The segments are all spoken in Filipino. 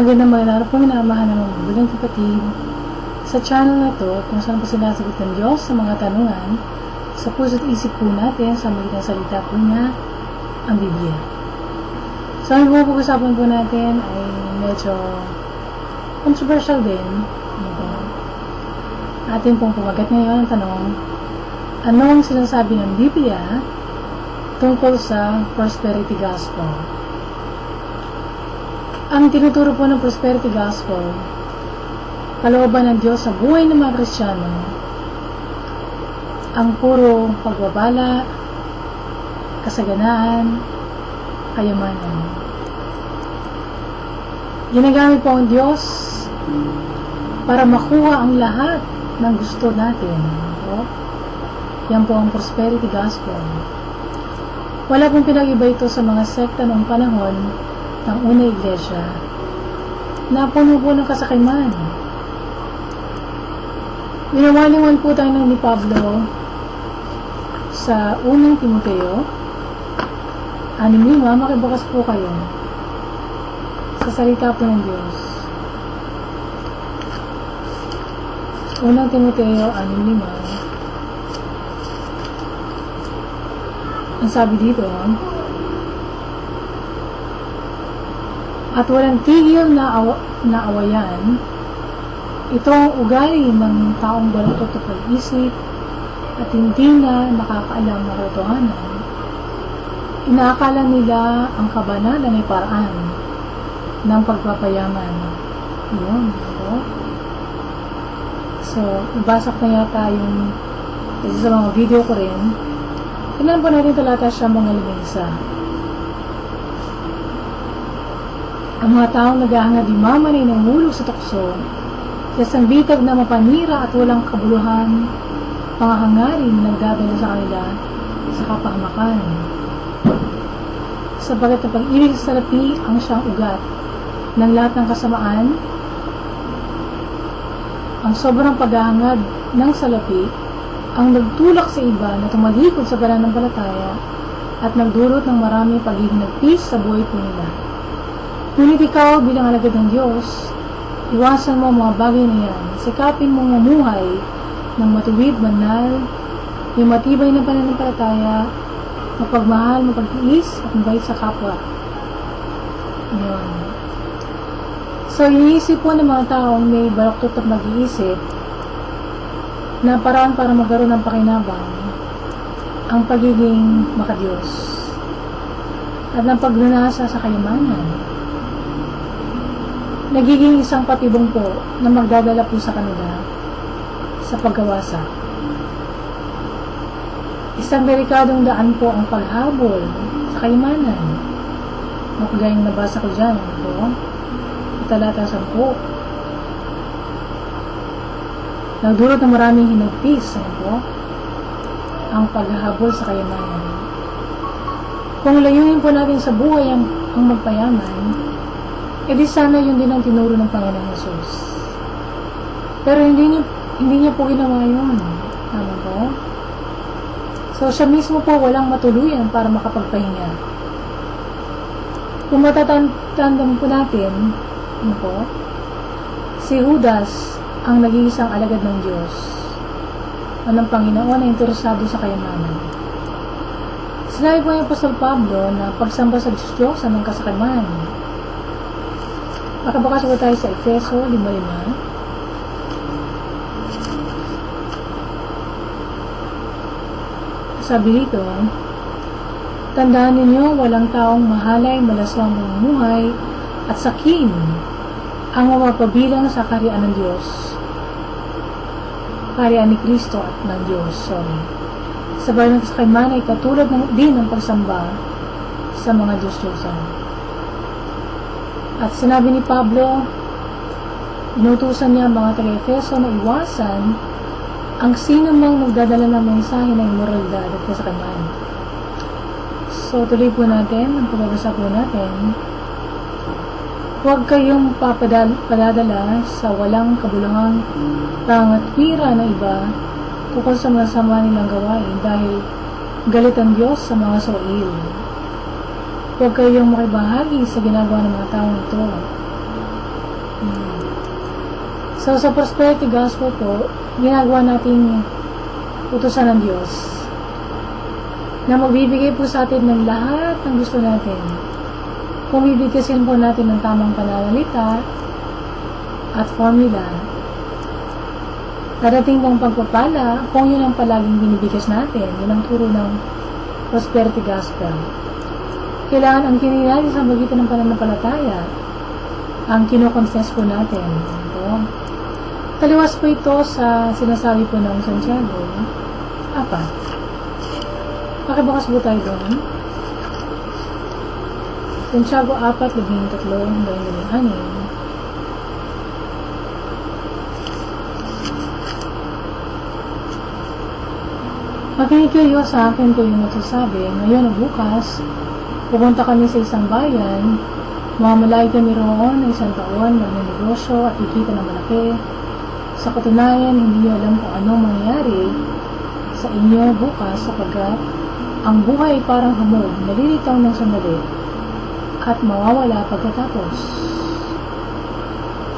Magandang magandang po minamahal ng mga bilang kapatid. Sa channel na to, kung saan po sinasagot ng Diyos sa mga tanungan, sa puso't isip po natin, sa magitan salita po niya, ang Biblia. So, ang pag-usapan po natin ay medyo controversial din. Atin pong pumagat ngayon ang tanong, ano ang sinasabi ng Biblia tungkol sa prosperity gospel? Ang tinuturo po ng prosperity gospel, kalooban ng Diyos sa buhay ng mga Kristiyano, ang puro pagbabala, kasaganaan, kayamanan. Ginagamit po ang Diyos para makuha ang lahat ng gusto natin. Po. Yan po ang prosperity gospel. Wala pong pinag-iba ito sa mga sekta noong panahon ng una iglesia na puno po ng kasakiman. Winawaliwan po tayo ni Pablo sa unang Timoteo. Anim lima, makibukas po kayo sa salita po ng Diyos. Unang Timoteo, anim lima. Ang sabi dito, at walang tigil na, aw na awayan, ito ang ugali ng taong baluktot sa pag-isip at hindi na nakakaalam ng katotohanan. Inaakala nila ang kabanalan ay paraan ng pagpapayaman. Yun, ito. So, ibasa ko na yata yung kasi sa mga video ko rin. Tingnan po natin talata siya mga limingsa. Ang mga taong naghahangad di mamanay ng hulog sa tukso, sa isang bitag na mapanira at walang kabuluhan, pangahangarin na nagdadala sa kanila sa kapahamakan. Sabagat ang pag-ibig sa salapi ang siyang ugat ng lahat ng kasamaan, ang sobrang paghahangad ng salapi ang nagtulak sa iba na tumalikod sa pananampalataya at nagdulot ng maraming pagiging nagpis sa buhay po nila. Ngunit ikaw bilang alagad ng Diyos, iwasan mo ang mga bagay na yan. Sikapin mong mamuhay ng matuwid, banal, may matibay na pananampalataya, mapagmahal, mapagtiis, at mabait sa kapwa. Yun. So, iniisip po ng mga taong may balaktot at mag-iisip na paraan para magkaroon ng pakinabang ang pagiging makadiyos at ng pagnanasa sa kayamanan nagiging isang patibong po na magdadala po sa kanila sa pagkawasa. Isang delikadong daan po ang paghabol sa kayamanan. Makagayang nabasa ko dyan, po. Talata 10. Nagdulot ng maraming hinagpis, ano po? Ang paghahabol sa kayamanan. Kung layunin po natin sa buhay ang, ang magpayaman, E di sana yun din ang tinuro ng Panginoong Jesus. Pero hindi niya, hindi niya po ginawa yun. Tama po? So, siya mismo po walang matuluyan para makapagpahinga. Kung matatandaan po natin, ano po, si Judas ang nag-iisang alagad ng Diyos o ng Panginoon na interesado sa kayamanan. Sinabi po ni Apostol Pablo na pagsamba sa Diyos ang kasakaman Makabukas po tayo sa Efeso 5.5. Sabi dito, Tandaan ninyo, walang taong mahalay, malaswang bumuhay at sakin ang mapapabilang sa karyaan ng Diyos. Karyaan ni Kristo at ng Diyos, sorry. Sabay ng sakayman ay katulad ng, din ng pagsamba sa mga Diyos-Diyosan. At sinabi ni Pablo, inutusan niya ang mga taga-Efeso na iwasan ang sino mang nagdadala ng mensahe ng moralidad at kasakaman. So, tuloy po natin, ang pagbabasa po natin, huwag kayong papadadala sa walang kabuluhang pangatwira na iba tungkol sa masama nilang gawain dahil galit ang Diyos sa mga soil. Huwag kayong makibahagi sa ginagawa ng mga taong ito. So, sa prosperity gospel po, ginagawa nating utusan ng Diyos na magbibigay po sa atin ng lahat ng gusto natin. Kung bibigkasin po natin ng tamang pananalita at formula, darating pong pagpapala kung yun ang palaging binibigkas natin. Yun ang turo ng prosperity gospel. Kailangan ang kinin natin sa magitan ng pananampalataya ang kinoconfess po natin. Ito. Taliwas po ito sa sinasabi po ng Santiago. Apa? Pakibukas po tayo doon. Santiago 4, 13, hanggang 16. Makinig kayo sa akin ko yung nagsasabi, ngayon o bukas, pupunta kami sa isang bayan, mamalay kami roon ng isang taon, magnegosyo at kikita ng malaki. Sa katunayan, hindi alam kung anong mangyayari sa inyo bukas sapagkat ang buhay ay parang hamog, nalilitaw ng sandali at mawawala pagkatapos.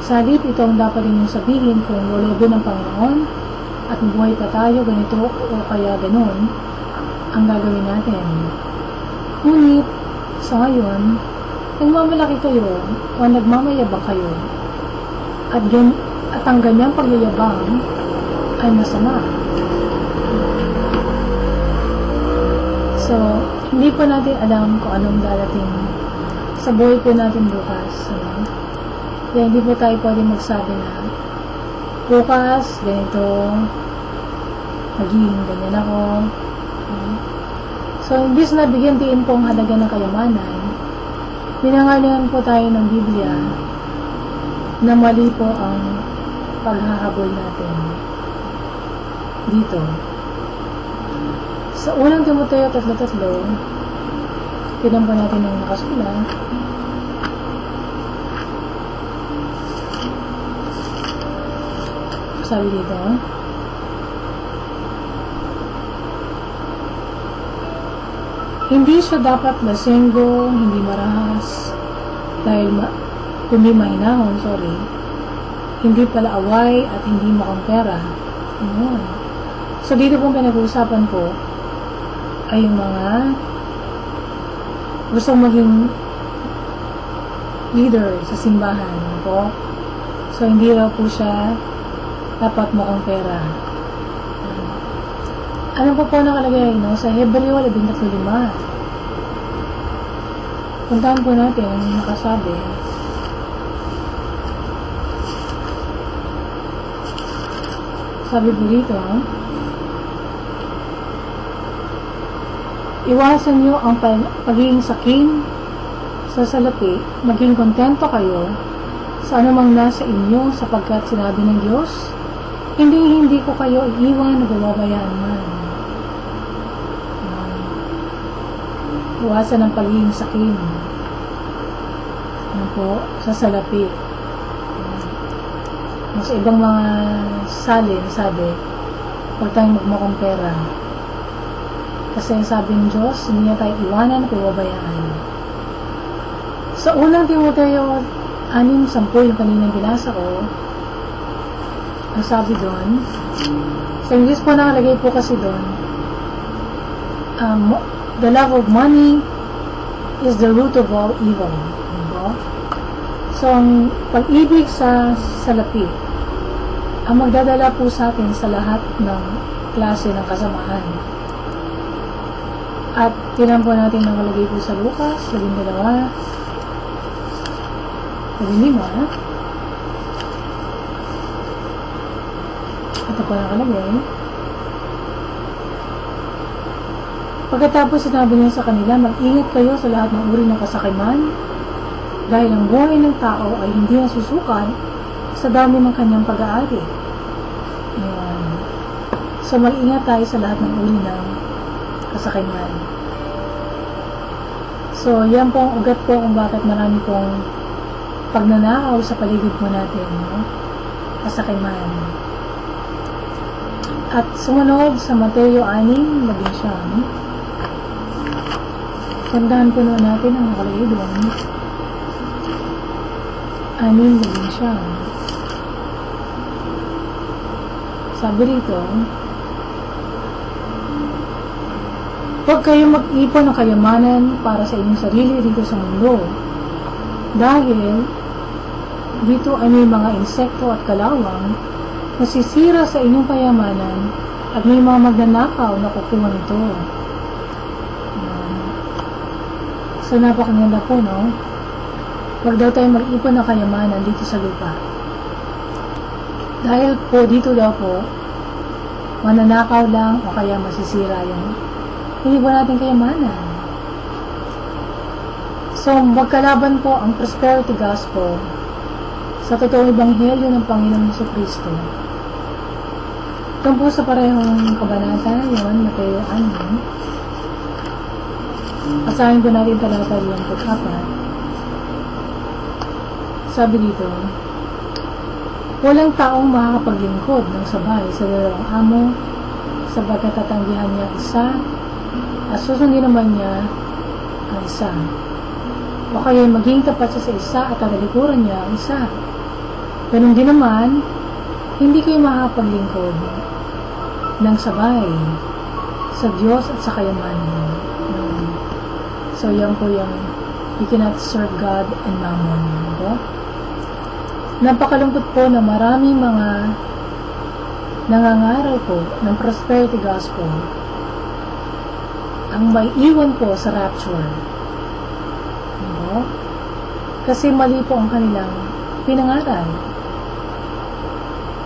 Sa halip ito ang dapat ninyong sabihin kung lolobin ng Panginoon at buhay pa tayo ganito o kaya ganun ang gagawin natin. Ngunit, sa ngayon, nagmamalaki kayo o nagmamayabang kayo at, gan at ang ganyang pagyayabang ay masama. So, hindi po natin alam kung anong darating sa buhay po natin bukas. Ano? Kaya hindi po tayo pwede magsabi na bukas, ganito, magiging ganyan ako. So, imbis na bigyan din po ang halaga ng kayamanan, pinangalingan po tayo ng Biblia na mali po ang paghahabol natin dito. Sa unang Timoteo 3.3, tinan po natin ang nakasulat. Sabi dito, Hindi siya dapat lasenggo, hindi marahas, dahil ma kundi mahinahon, sorry, hindi pala away at hindi makompera. Ayun. So, dito pong pinag-uusapan ko ay yung mga gustong maging leader sa simbahan po. So, hindi raw po siya dapat mukhang pera. Ano po po nakalagay no? sa Hebreo 13.5. Puntahan po natin ang nakasabi. Sabi po dito, iwasan nyo ang pagiging saking sa salapi, maging kontento kayo sa anumang nasa inyo sapagkat sinabi ng Diyos, hindi hindi ko kayo iiwan na bababayaan man. Iwasan ang pagiging sakim. Ano po, sa salapi. Mas ibang mga salin, sabi, huwag tayong magmukhang pera. Kasi sabi ng Diyos, hindi niya tayo iwanan at iwabayaan. Sa unang Timoteo, anim, sampu yung kaninang binasa ko, ang sabi doon, sa English po nakalagay po kasi doon, um, the love of money is the root of all evil. Diba? So, ang pag-ibig sa salapi, ang magdadala po sa atin sa lahat ng klase ng kasamaan. At tinan po natin nakalagay po sa Lucas, 12, 15, ito po nakalagay. Pagkatapos sinabi niya sa kanila, mag-ingat kayo sa lahat ng uri ng kasakiman dahil ang buhay ng tao ay hindi nasusukat sa dami ng kanyang pag-aari. So, mag-ingat tayo sa lahat ng uri ng kasakiman. So, yan po ang ugat po kung bakit marami pong pagnanakaw sa paligid po natin. No? Kasakiman. At sumunod sa Mateo 6, labing siyam, Tandaan po na natin ang nakalagay doon. Anim labing siyam. Sabi rito, Huwag kayong mag-ipon ng kayamanan para sa inyong sarili dito sa mundo. Dahil, dito ay may mga insekto at kalawang na sisira sa inyong kayamanan at may mga magnanakaw na kukuha nito. So, napakaganda po, no? Huwag daw tayo mag-ipon ng kayamanan dito sa lupa. Dahil po, dito daw po, mananakaw lang o kaya masisira yung po natin kayamanan. So, magkalaban po ang prosperity gospel sa totoong ebanghelyo ng Panginoong Heso Kristo. Ito po sa parehong kabanata yon, Mateo 6. Asahin po natin talata 24. Sabi dito, Walang taong makakapaglingkod ng sabay sa dalawang amo sapagkat tatanggihan niya isa at susundin naman niya ang isa. O kaya maging tapat siya sa isa at tatalikuran niya ang isa. Ganun din naman, hindi kayo makapaglingkod ng sabay sa Diyos at sa kayamanan. So, yan po yung you cannot serve God and mammon. Diba? Napakalungkot po na maraming mga nangangaral po ng prosperity gospel ang may iwan po sa rapture. Diba? Kasi mali po ang kanilang pinangaral.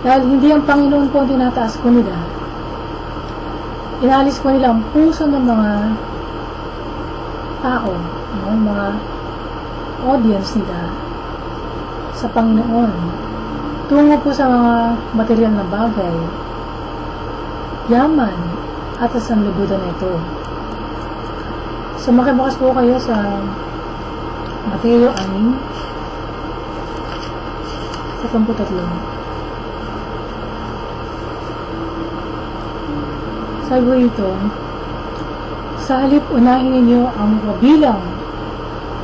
Dahil hindi ang Panginoon po ang tinataas ko nila. Inalis ko nila ang puso ng mga tao, no? mga audience nila sa Panginoon. Tungo po sa mga material na bagay, yaman, at sa sanlibutan na ito. So, makibukas po kayo sa Mateo 6 sa 13. Sabi ito, sa halip unahin ninyo ang mabilang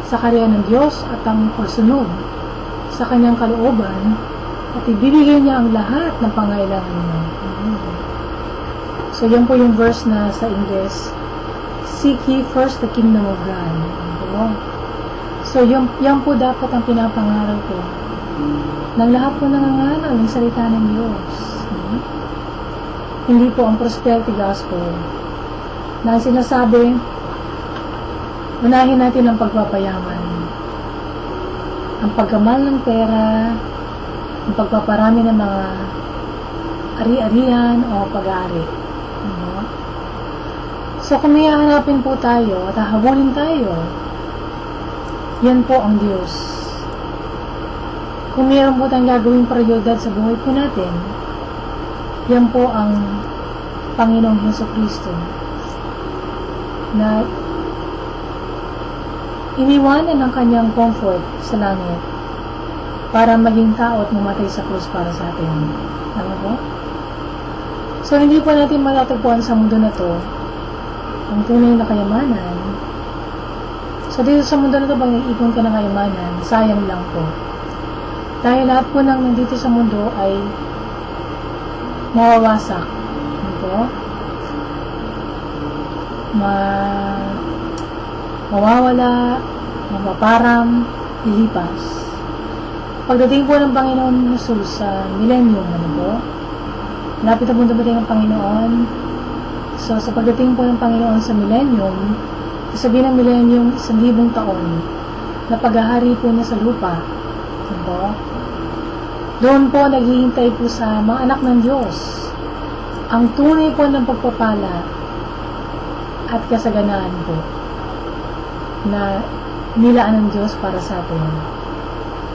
sa karya ng Diyos at ang pagsunod sa kanyang kalooban at ibibigay niya ang lahat ng pangailangan niyo. So, yan po yung verse na sa Ingles seek ye first the kingdom of God. So, yung, yan po dapat ang pinapangaral ko. Nang lahat po nangangaral ng salita ng Diyos. Hindi po ang prosperity gospel. Na sinasabi, unahin natin ang pagpapayaman. Ang pagkamal ng pera, ang pagpaparami ng mga ari-arian o pag-aari. So, kung may po tayo at hahabulin tayo, yan po ang Diyos. Kung mayroon po tayong gagawing prioridad sa buhay po natin, yan po ang Panginoong Heso Kristo na iniwanan ng kanyang comfort sa langit para maging tao at mamatay sa krus para sa atin. Tama po? So, hindi po natin matatagpuan sa mundo na to ang tunay na kayamanan. So, dito sa mundo na ito, pag nag-ipon ka ng kayamanan, sayang lang po. Dahil lahat po ng nandito sa mundo ay mawawasak. Ma mawawala, mapaparam, lilipas. Pagdating po ng Panginoon Jesus sa millennium, ano po? Lapit na po dumating ang Panginoon, So, sa pagdating po ng Panginoon sa millennium, sabihin ng millennium, isang libong taon, na paghahari po niya sa lupa. Diba? Doon po naghihintay po sa mga anak ng Diyos ang tunay po ng pagpapala at kasaganaan po na nilaan ng Diyos para sa atin.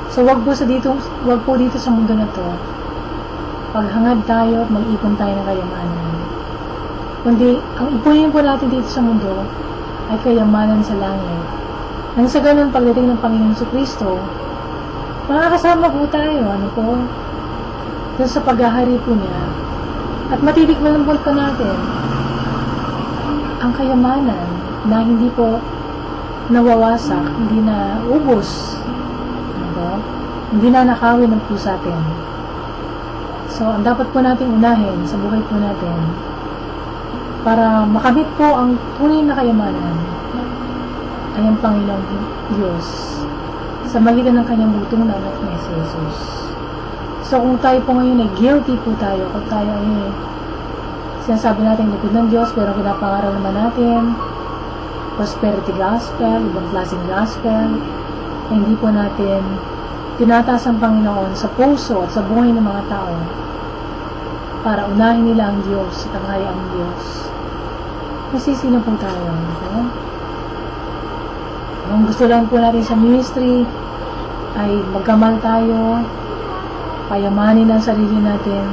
So, wag po sa dito, wag po dito sa mundo na to. Paghangad tayo at mag-ipon tayo ng kayamanan kundi ang ipunin po natin dito sa mundo ay kayamanan sa langit. Nang sa ganun, pagdating ng Panginoon sa Kristo, makakasama po tayo, ano po, dun sa paghahari po niya. At matitikman po natin ang kayamanan na hindi po nawawasak, hindi na ubos, po, hindi na nakawin ng po sa atin. So, So, ang dapat po nating unahin sa buhay po natin para makamit po ang tunay na kayamanan ay ang Panginoong Diyos sa magitan ng kanyang butong na anak na si Jesus. So, kung tayo po ngayon ay guilty po tayo, kung tayo ay sinasabi natin likod ng Diyos, pero pinapangaral naman natin, prosperity gospel, ibang klaseng gospel, na hindi po natin tinataas ang Panginoon sa puso at sa buhay ng mga tao para unahin nila ang Diyos at ang hayang Diyos. Masisi na po tayo. Okay? Ang gusto lang po natin sa ministry ay magkamal tayo, payamanin ang sarili natin,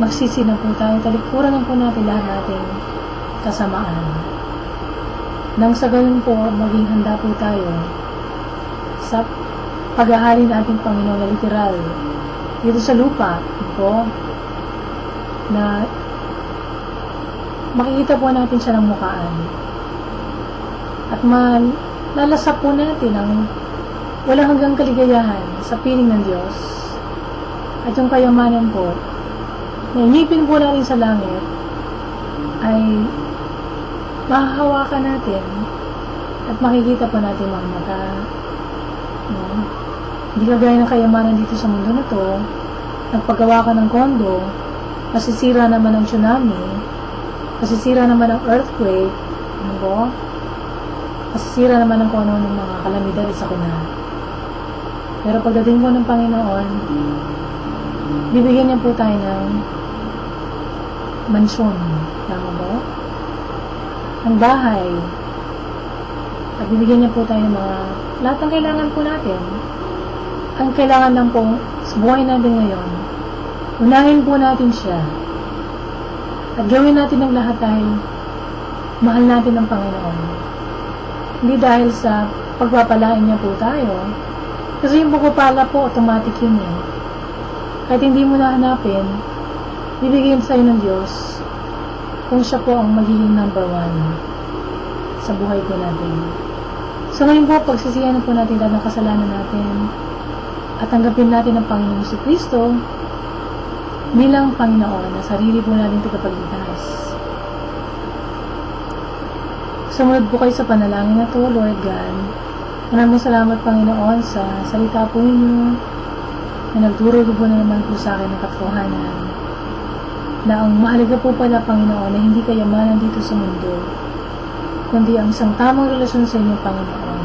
magsisi na po tayo, talikuran na po natin lahat nating kasamaan. Nang sa ganun po, maging handa po tayo sa paghahari ng ating Panginoon na literal dito sa lupa po na makikita po natin siya ng mukaan at malalasa po natin ang walang hanggang kaligayahan sa piling ng Diyos at yung kayamanan po na inipin po natin sa langit ay mahahawakan natin at makikita po natin mga mata. No? hindi kagaya ng kayamanan dito sa mundo na to. Nagpagawa ka ng kondo masisira naman ang tsunami masisira naman ang earthquake ano po? Masisira naman ang kono ng mga kalamidad sa kuna pero pagdating po ng Panginoon bibigyan niya po tayo ng mansyon tama ba? ang bahay. At bibigyan niya po tayo ng mga lahat ng kailangan po natin. Ang kailangan lang po sa buhay natin ngayon unahin po natin siya. At gawin natin ang lahat dahil mahal natin ang Panginoon. Hindi dahil sa pagpapalain niya po tayo. Kasi yung pagpapala po automatic yun eh. Kahit hindi mo nahanapin bibigyan sa'yo ng Diyos kung siya po ang magiging number one sa buhay po natin. So ngayon po, pagsisihan na po natin lahat ng kasalanan natin at tanggapin natin ang Panginoon si Kristo bilang Panginoon na sarili po natin tagapagligtas. Sumunod po kayo sa panalangin na to, Lord God. Maraming salamat, Panginoon, sa salita po ninyo na nagturo po na naman po sa akin ng katotohanan na ang mahalaga po pala, Panginoon, na hindi kayamanan dito sa mundo, kundi ang isang tamang relasyon sa inyo, Panginoon.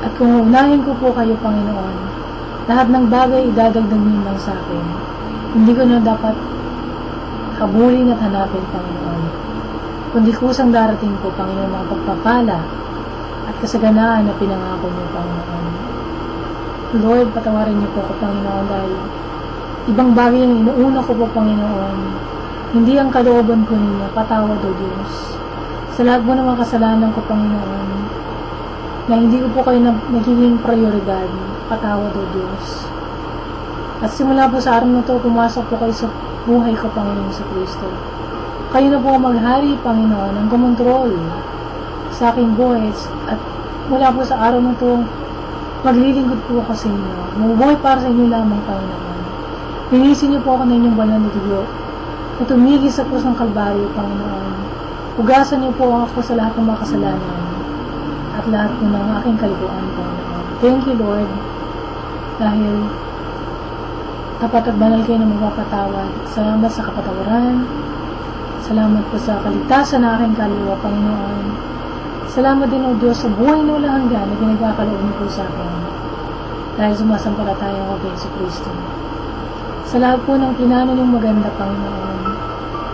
At kung unahin ko po kayo, Panginoon, lahat ng bagay idadagdag niyo lang sa akin. Hindi ko na dapat habulin at hanapin, Panginoon. Kundi kusang darating po, Panginoon, mga pagpapala at kasaganaan na pinangako niyo, Panginoon. Lord, patawarin niyo po ako, Panginoon, dahil Ibang bagay ang inuuna ko po, Panginoon. Hindi ang kalooban ko ninyo, patawad o Diyos. Sa lahat po ng mga kasalanan ko, Panginoon, na hindi ko po kayo na, nagiging prioridad, patawad o Diyos. At simula po sa araw na to, pumasok po kayo sa buhay ko, Panginoon sa Kristo. Kayo na po maghari, Panginoon, ang kumontrol sa aking buhay at mula po sa araw na to, maglilingkod po ako sa inyo. Mabubuhay para sa inyo lamang, Panginoon. Linisin niyo po ako ng inyong banal na dugo na tumigil sa krus ng Kalbaryo, Panginoon. Hugasan niyo po ako sa lahat ng mga kasalanan at lahat po ng aking kaliguan, Panginoon. Thank you, Lord, dahil tapat at banal kayo na magpapatawad. Salamat sa kapatawaran. Salamat po sa kaligtasan na aking kaluluwa, Panginoon. Salamat din, O Diyos, sa buhay na walang hanggan na pinagkakaloob niyo po sa akin. Dahil sumasampalataya ako kay Kristo sa lahat po ng pinano niyong maganda, Panginoon.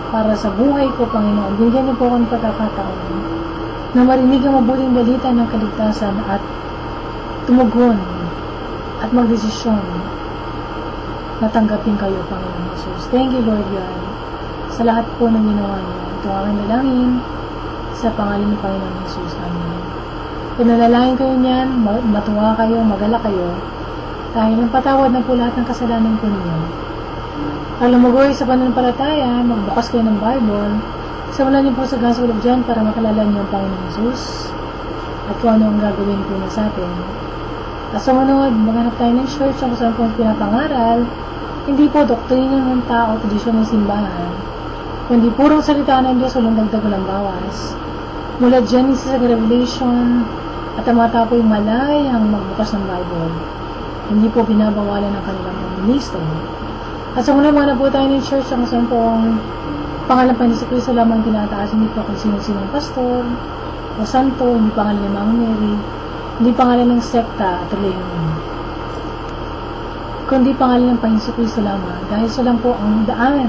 Para sa buhay ko, Panginoon, bigyan niyo po akong pagkakataon na marinig ang mabuting balita ng kaligtasan at tumugon at magdesisyon na tanggapin kayo, Panginoon Jesus. Thank you, Lord God, sa lahat po ng ginawa niyo. Ito ang dalangin sa pangalan ng Panginoon Jesus. Amen. Kung nalalangin kayo niyan, matuwa kayo, magala kayo, dahil ang patawad na po lahat ng kasalanan po ninyo. Para lumagoy sa pananampalataya, magbukas kayo ng Bible, simulan niyo po sa Gospel of John para makalala niyo ang Panginoon Jesus at kung ano ang gagawin po niya sa atin. At sumunod, maghanap tayo ng church kung saan po pinapangaral Hindi po doktrina ng tao, tradisyon ng simbahan, kundi purong salita ng Diyos walang dagdag walang bawas. Mula Genesis hanggang Revelation, at ang mga tao po'y malayang magbukas ng Bible. Hindi po binabawalan ng kanilang ministro. At sa mula mga po tayo ng church, ang saan po ang pangalan pa ni si Cristo lamang tinataas, hindi po kung sino-sinong pastor, o santo, hindi pangalan ni Mama Mary, hindi pangalan ng sekta at relihiyon. Kundi pangalan ng Panginoon si Cristo lamang, dahil siya lang po ang daan.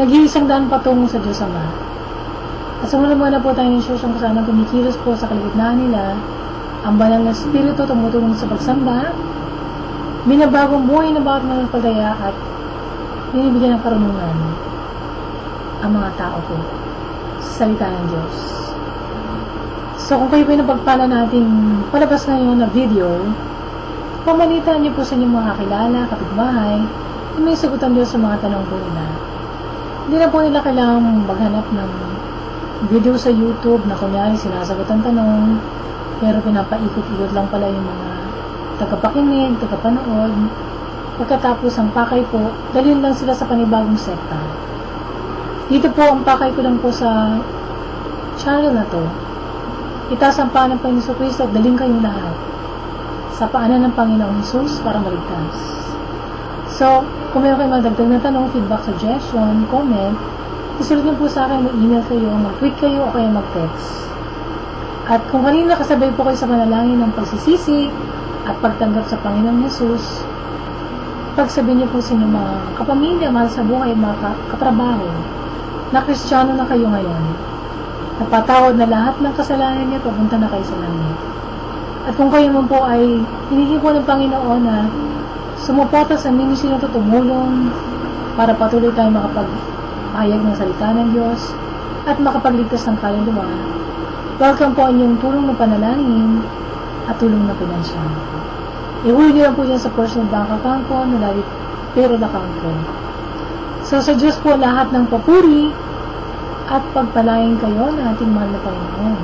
Nag-iisang daan patungo sa Diyos Ama. At sa mula mga na po tayo ng church, ang kasama kumikilos po sa kalagitnaan nila, ang banal na spirito tumutulong sa pagsamba, binabagong buhay na bawat mananampalataya at binibigyan ng karunungan ang mga tao po sa salita ng Diyos. So, kung kayo po yung napagpala nating palabas ngayon na video, pamalitan niyo po sa inyong mga kakilala, kapitbahay, na may sagutan Diyos sa mga tanong po nila. Hindi na po nila kailangang maghanap ng video sa YouTube na kunyari sinasagot ang tanong, pero pinapaikot-ikot lang pala yung mga tagapakinig, tagapanood. Pagkatapos ang pakay po, dalhin lang sila sa panibagong sekta. Dito po, ang pakay ko lang po sa channel na to. Itaas ang paan ng Panginoon Kristo at dalhin kayong lahat sa paanan ng Panginoong Jesus para maligtas. So, kung meron kayong magdagdag na tanong, feedback, suggestion, comment, isulat niyo po sa akin, mag-email kayo, mag-tweet kayo, o kaya mag-text. At kung kanina kasabay po kayo sa manalangin ng pagsisisi at pagtanggap sa Panginoong Jesus, pagsabihin niyo po sa inyong mga kapamilya, mahal sa buhay, mga ka- katrabaho, na kristyano na kayo ngayon. Napatawad na lahat ng kasalanan niya, papunta na kayo sa langit. At kung kayo man po ay hinihingi po ng Panginoon na sumuporta sa ministry na ito, tumulong para patuloy tayo makapagpahayag ng salita ng Diyos at makapagligtas ng kaluluwa, welcome po ang inyong tulong na panalangin at tulong na pinansyal. Ihuli niyo lang po yan sa personal bank account ko, nalalit payroll account ko. So sa Diyos po lahat ng papuri at pagpalain kayo na ating mahal na Panginoon.